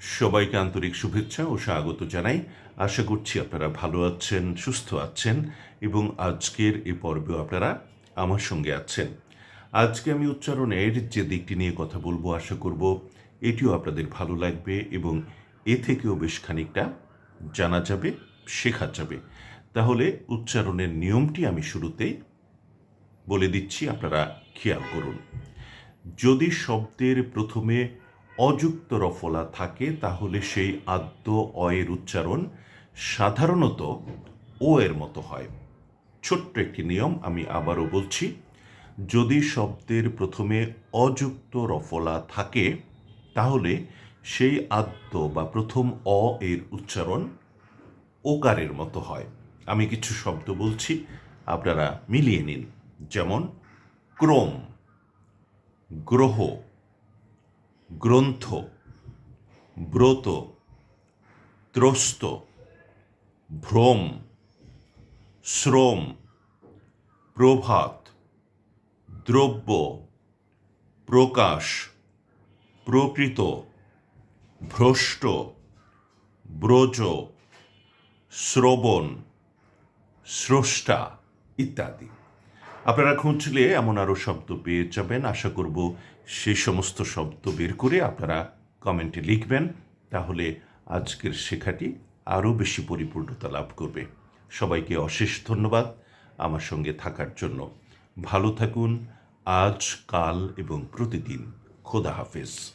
সবাইকে আন্তরিক শুভেচ্ছা ও স্বাগত জানাই। আশা করছি আপনারা ভালো আছেন, সুস্থ আছেন এবং আজকের এই পর্বেও আপনারা আমার সঙ্গে আছেন। আজকে আমি উচ্চারণের যে দিকটি নিয়ে কথা বলব, আশা করব এটিও আপনাদের ভালো লাগবে এবং এ থেকেও বেশ খানিকটা জানা যাবে, শেখা যাবে। তাহলে উচ্চারণের নিয়মটি আমি শুরুতেই বলে দিচ্ছি, আপনারা খেয়াল করুন। যদি শব্দের প্রথমে অযুক্ত রফলা থাকে, তাহলে সেই আদ্য অয়ের উচ্চারণ সাধারণত ও এর মতো হয়। ছোট্ট একটি নিয়ম আমি আবারও বলছি, যদি শব্দের প্রথমে অযুক্ত রফলা থাকে, তাহলে সেই আদ্য বা প্রথম অ এর উচ্চারণ ওকারের মতো হয়। আমি কিছু শব্দ বলছি, আপনারা মিলিয়ে নিন। যেমন ক্রোম, গ্রহ গ্রন্থ ব্রত ত্রস্ত ভ্রম শ্রম প্রভাত দ্রব্য প্রকাশ প্রকৃত ভ্রষ্ট ব্রজ শ্রবণ স্রষ্টা ইত্যাদি। আপনারা খুঁজলে এমন আরও শব্দ পেয়ে যাবেন। আশা করব সেই সমস্ত শব্দ বের করে আপনারা কমেন্টে লিখবেন। তাহলে আজকের শেখাটি আরও বেশি পরিপূর্ণতা লাভ করবে। সবাইকে অশেষ ধন্যবাদ আমার সঙ্গে থাকার জন্য। ভালো থাকুন। আজ, কাল এবং প্রতিদিন। খোদা হাফেজ।